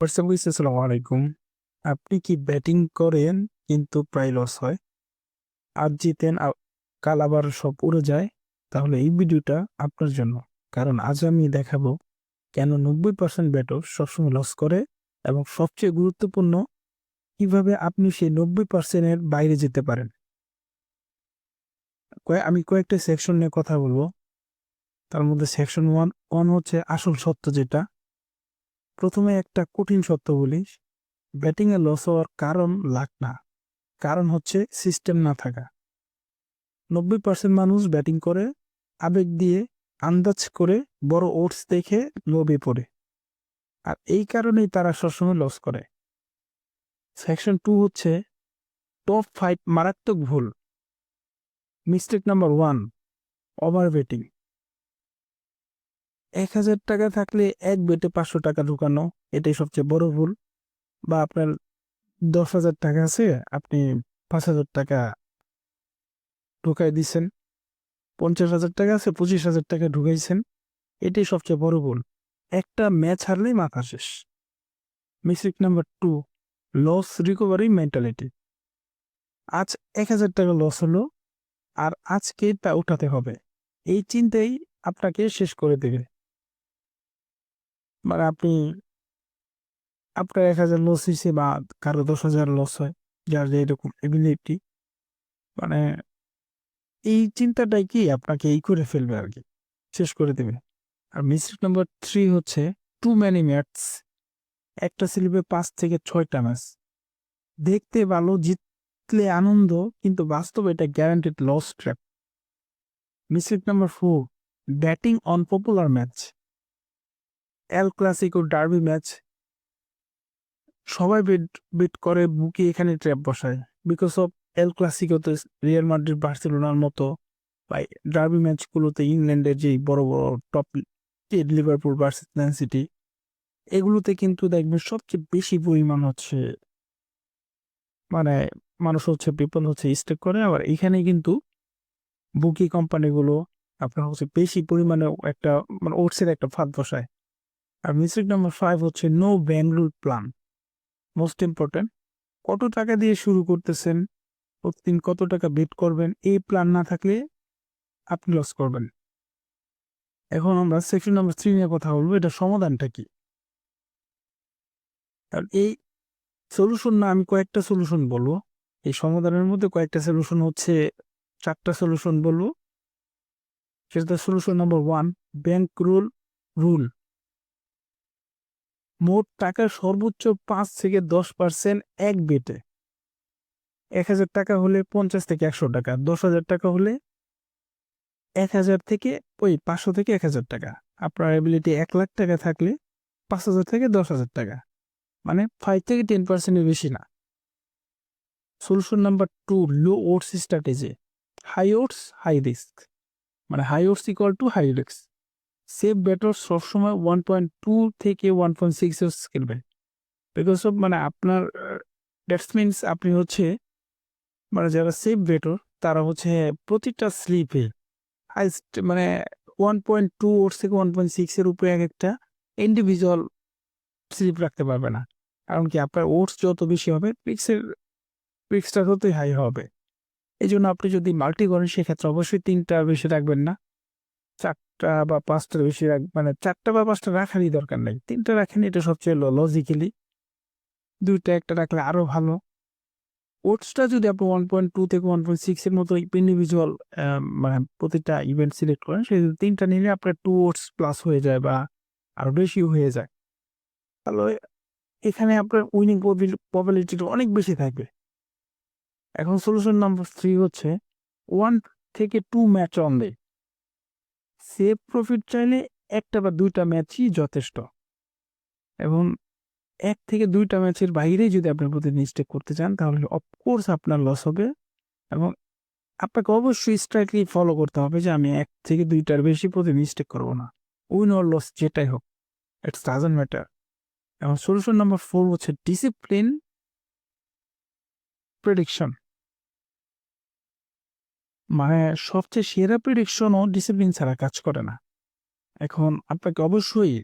আসসালামু আলাইকুম। আপনি কি ব্যাটিং করেন কিন্তু প্রায় লস হয়? আজ জিতেন কাল আবার সব উড়ে যায়, তাহলে এই ভিডিওটা আপনার জন্য। কারণ আজ আমি দেখাবো কেন নব্বই পার্সেন্ট ব্যাটর সবসময় লস করে এবং সবচেয়ে গুরুত্বপূর্ণ, কীভাবে আপনি সেই নব্বই পার্সেন্টের বাইরে যেতে পারেন। আমি কয়েকটা সেকশন নিয়ে কথা বলব। তার মধ্যে সেকশন ওয়ান ওয়ান হচ্ছে আসল সত্য যেটা। প্রথমে একটা কঠিন সত্য বলি ব্যাটিংয়ে লস হওয়ার কারণ লাখ না, কারণ হচ্ছে সিস্টেম না থাকা। নব্বই পার্সেন্ট মানুষ ব্যাটিং করে, আবেগ দিয়ে, আন্দাজ করে, বড় ওটস দেখে লোভে পড়ে। আর এই কারণেই তারা সবসময় লস করে। সেকশন টু হচ্ছে টপ ফাইভ মারাত্মক ভুল। Mistake number one over betting এক হাজার টাকা থাকলে এক বেটে পাঁচশো টাকা ঢুকানো, এটাই সবচেয়ে বড় ভুল। বা আপনার দশ হাজার টাকা আছে, আপনি পাঁচ হাজার টাকা ঢুকাই দিছেন। পঞ্চাশ হাজার টাকা আছে, পঁচিশ হাজার টাকা ঢুকাইছেন, এটাই সবচেয়ে বড় ভুল। একটা ম্যাচ হারলেই মাথা শেষ। Mistake number two, loss recovery mentality. আজ এক হাজার টাকা লস হলো, আর আজকে তা উঠাতে হবে। এই চিন্তাই আপনাকে শেষ করে দেবে। মানে আপনি, আপনার এক হাজার লস হয়েছে বা কারও দশ হাজার লস হয়, যার যে এরকম এবিলিটি মানে এই চিন্তাটাই কি আপনাকে এই করে ফেলবে আর কি? শেষ করে দেবে। আর মিস্টেক নাম্বার থ্রি হচ্ছে টু ম্যানি ম্যাটস একটা স্লিপে পাঁচ থেকে ছয়টা ম্যাচ দেখতে ভালো, জিতলে আনন্দ, কিন্তু বাস্তবে এটা guaranteed loss trap mistake number four betting on popular match El Clasico derby match সবাই বেট বেট করে বুকে এখানে ট্র্যাপ বসায়। বিকজ অফ এল ক্লাসিকোতে রিয়াল মাদ্রিদ বার্সেলোনার মতো বা ডার্বি ম্যাচগুলোতে ইংল্যান্ডের যে বড় বড় top Liverpool versus Man City এগুলোতে কিন্তু দেখবেন সবচেয়ে বেশি পরিমাণ হচ্ছে মানে মানুষ হচ্ছে পিপল হচ্ছে স্টেক করে। আবার এখানে কিন্তু বুকি কোম্পানিগুলো আপনার হচ্ছে বেশি পরিমাণে একটা মানে ওটসের একটা ফাঁদ বসায়। মিস্টেক নাম্বার ফাইভ হচ্ছে no bankroll plan most important কত টাকা দিয়ে শুরু করতেছেন? প্রতিদিন কত টাকা বেট করবেন? এই প্ল্যান না থাকলে আপনি লস করবেন। এখন আমরা সেকশন নাম্বার থ্রি নিয়ে কথা বলব, এটা সমাধানটা কি? আর এই সলিউশন না, আমি কয়েকটা সলিউশন বলব। এই সমাধানের মধ্যে কয়েকটা সলিউশন হচ্ছে, চারটা সলিউশন বলব। সেটা solution number one bankroll rule মোট টাকার সর্বোচ্চ পাঁচ থেকে দশ পার্সেন্ট এক বেটে। এক হাজার টাকা হলে পঞ্চাশ থেকে একশো টাকা, দশ হাজার টাকা হলে এক হাজার থেকে, ওই পাঁচশো থেকে এক হাজার টাকা। আপনার এবিলিটি এক লাখ টাকা থাকলে পাঁচ হাজার থেকে দশ হাজার টাকা। মানে ফাইভ থেকে টেন পার্সেন্টের বেশি না। Solution number two low odds strategy high odds high risk মানে high odds equal to high risk safe bettor সবসময় ওয়ান পয়েন্ট টু থেকে ওয়ান পয়েন্ট সিক্স ইয়ার্স খেলবে বিকজ অফ মানে আপনার দ্যাটস মিনস আপনি হচ্ছে মানে যারা সেফ বেটর তারা হচ্ছে প্রতিটা স্লিপে হাইস্ট মানে ওয়ান পয়েন্ট টু ওটস থেকে ওয়ান পয়েন্ট সিক্সের উপরে এক একটা ইন্ডিভিজুয়াল স্লিপ রাখতে পারবে না। কারণ কি আপনার ওটস যত বেশি হবে পিক্সের পিক্সটা ততই হাই হবে। এই জন্য আপনি যদি মাল্টি করেন সেক্ষেত্রে অবশ্যই তিনটা বেশি রাখবেন না। চারটা বা পাঁচটার বেশি রাখ মানে চারটা বা পাঁচটা রাখারই দরকার নেই। তিনটা রাখেন, এটা সবচেয়ে লজিক্যালি দুইটা, একটা রাখলে আরও ভালো। ওটসটা যদি আপনি ওয়ান পয়েন্ট টু থেকে ওয়ান পয়েন্ট সিক্সের মতো ইন্ডিভিজুয়াল মানে প্রতিটা ইভেন্ট সিলেক্ট করেন, সেই তিনটা নিলে আপনার টু ওটস প্লাস হয়ে যায় বা আরও বেশি হয়ে যায়। তাহলে এখানে আপনার উইনিং প্রবাবিলিটিটা অনেক বেশি থাকবে। এখন সলিউশন নাম্বার থ্রি হচ্ছে ওয়ান থেকে two match on day save profit চাইলে একটা বা দুইটা ম্যাচই যথেষ্ট। এবং এক থেকে দুইটা ম্যাচের বাইরে যদি আপনি প্রতিদিন স্টেক করতে চান, তাহলে অফকোর্স আপনার লস হবে এবং আপনাকে অবশ্যই স্ট্রাইকলি ফলো করতে হবে যে আমি এক থেকে দুইটার বেশি প্রতিদিন স্টেক করব না। উইন অর লস যেটাই হোক ইটস ডাজেন্ট ম্যাটার এবং সলিউশন নাম্বার ফোর হচ্ছে ডিসিপ্লিন প্রেডিকশন মানে সবচেয়ে সেরা প্রেডিকশনও ডিসিপ্লিন ছাড়া কাজ করে না। এখন আপনাকে অবশ্যই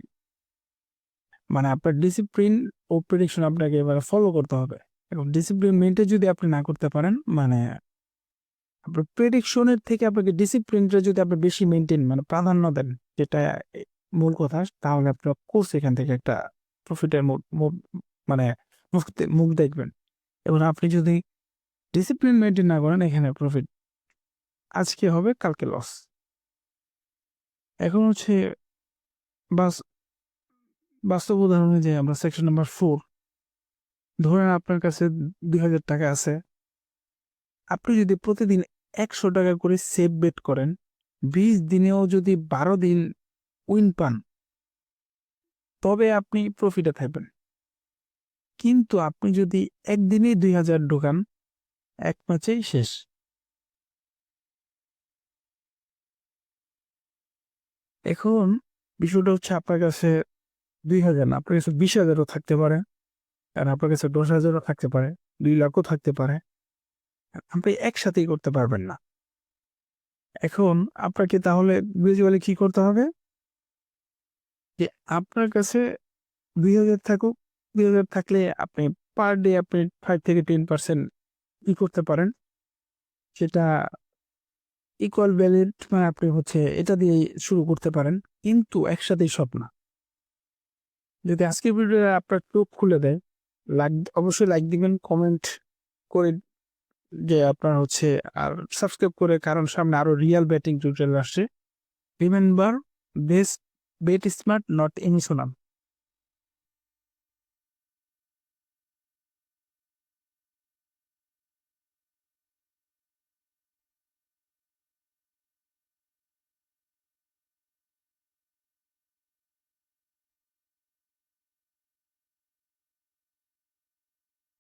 মানে আপনার ডিসিপ্লিন ও প্রেডিকশন আপনাকে এবারে ফলো করতে হবে। এবং ডিসিপ্লিন মেনটেন যদি আপনি না করতে পারেন মানে আপনার প্রেডিকশনের থেকে আপনাকে ডিসিপ্লিনটা যদি আপনি বেশি মেনটেন মানে প্রাধান্য দেন, যেটা মূল কথা, তাহলে আপনার কোর্স এখান থেকে একটা প্রফিটের মানে মুখ মুখ দেখবেন। এবং আপনি যদি ডিসিপ্লিন মেনটেন না করেন, এখানে প্রফিট আজকে হবে, কালকে লস এখন হচ্ছে বাস, বাস্তব উদাহরণে যে আমরা সেকশন নাম্বার ফোর ধরেন আপনার কাছে দুই হাজার টাকা আছে। আপনি যদি প্রতিদিন একশো টাকা করে সেভ বেট করেন, বিশ দিনেও যদি বারো দিন উইন পান, তবে আপনি প্রফিটে থাকবেন। কিন্তু আপনি যদি একদিনেই দুই হাজার ঢোকান, এক ম্যাচেই শেষ। এখন বিষয়টা হচ্ছে আপনার কাছে দুই হাজার না, আপনার কাছে বিশ হাজারও থাকতে পারে আর আপনার কাছে দশ হাজারও থাকতে পারে, দুই লাখও থাকতে পারে। আপনি একসাথেই করতে পারবেন না। এখন আপনাকে তাহলে গ্রাজুয়ালি কি করতে হবে? যে আপনার কাছে দুই হাজার থাকুক, দুই হাজার থাকলে আপনি পার ডে আপনি ফাইভ থেকে টেন পার্সেন্ট ই করতে পারেন? সেটা ইকুয়াল ভ্যালিড মানে আপনি হচ্ছে এটা দিয়ে শুরু করতে পারেন, কিন্তু একসাথেই সব না। যদি আজকের ভিডিও আপনার চোখ খুলে দেয় লাইক অবশ্যই লাইক দিবেন কমেন্ট করে যে আপনার হচ্ছে আর সাবস্ক্রাইব করে, কারণ সামনে আরও রিয়াল ব্যাটিং টিউটোরিয়াল আসছে। Remember best bet smart not emotional